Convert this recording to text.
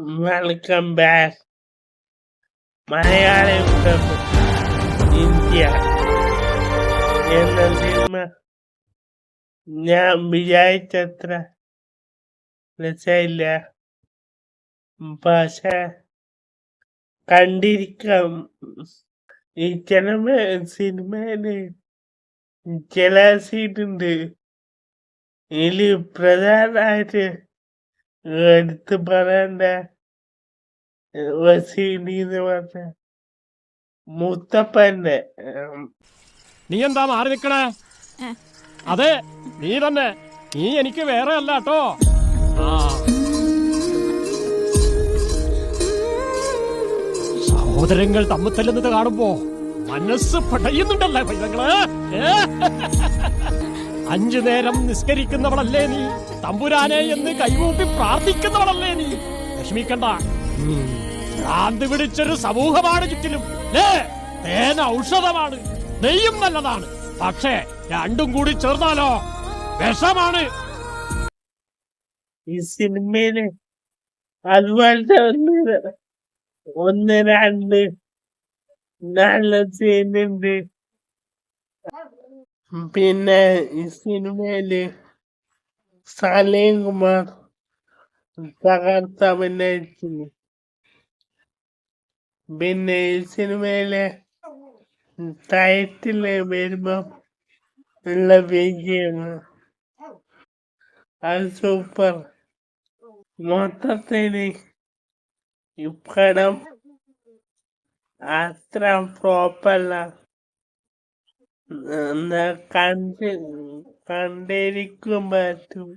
Welcome back Malayali India. എന്ന cinema ഞാൻ വിചാരിച്ചത്ര രസമില്ല. പക്ഷെ കണ്ടിരിക്കാം. ഈ ചില സിനിമയിൽ ചില സീനുണ്ട് ഇതിൽ പ്രധാനമായിട്ട് എടുത്ത് പറയണ്ട. എന്ന് പറഞ്ഞ മുത്തപ്പന്റെ നീ എന്താ മാറി നിക്കണേ? അതെ നീ തന്നെ. നീ എനിക്ക് വേറെ അല്ല കേട്ടോ. സഹോദരങ്ങൾ തമ്മിൽ തല്ലുന്നത് കാണുമ്പോ മനസ്സ് പടയുന്നുണ്ടല്ലേ പൈതങ്ങൾ? അഞ്ചു നേരം നിസ്കരിക്കുന്നവളല്ലേ നീ? തമ്പുരാനെ എന്ന് കൈകൂപ്പി പ്രാർത്ഥിക്കുന്നവളല്ലേ നീ? ലക്ഷ്മിക്കണ്ട. ഭ്രാന്ത് പിടിച്ചൊരു സമൂഹമാണ് ചുറ്റിലും. തേന ഔഷധമാണ്. നെയ്യും നല്ലതാണ്. പക്ഷേ രണ്ടും കൂടി ചേർന്നാലോ? വിഷമാണ്. ഈ സിനിമയിൽ അതുപോലത്തെ ഒന്ന് രണ്ട് നല്ല സീനുണ്ട് പിന്നെ ഈ സിനിമയിൽ സലീം കുമാർ തകർത്ത് അഭിനയിച്ചിരുന്നു. പിന്നെ ഈ സിനിമയിലെ ടൈറ്റിൽ വരുമ്പം ഉള്ള വിജയങ്ങൾ അത് സൂപ്പർ. മൊത്തത്തിന് ഈ പടം അത്ര പ്രോപ്പല്ല കണ്ട് കണ്ടിരിക്കും പറ്റും.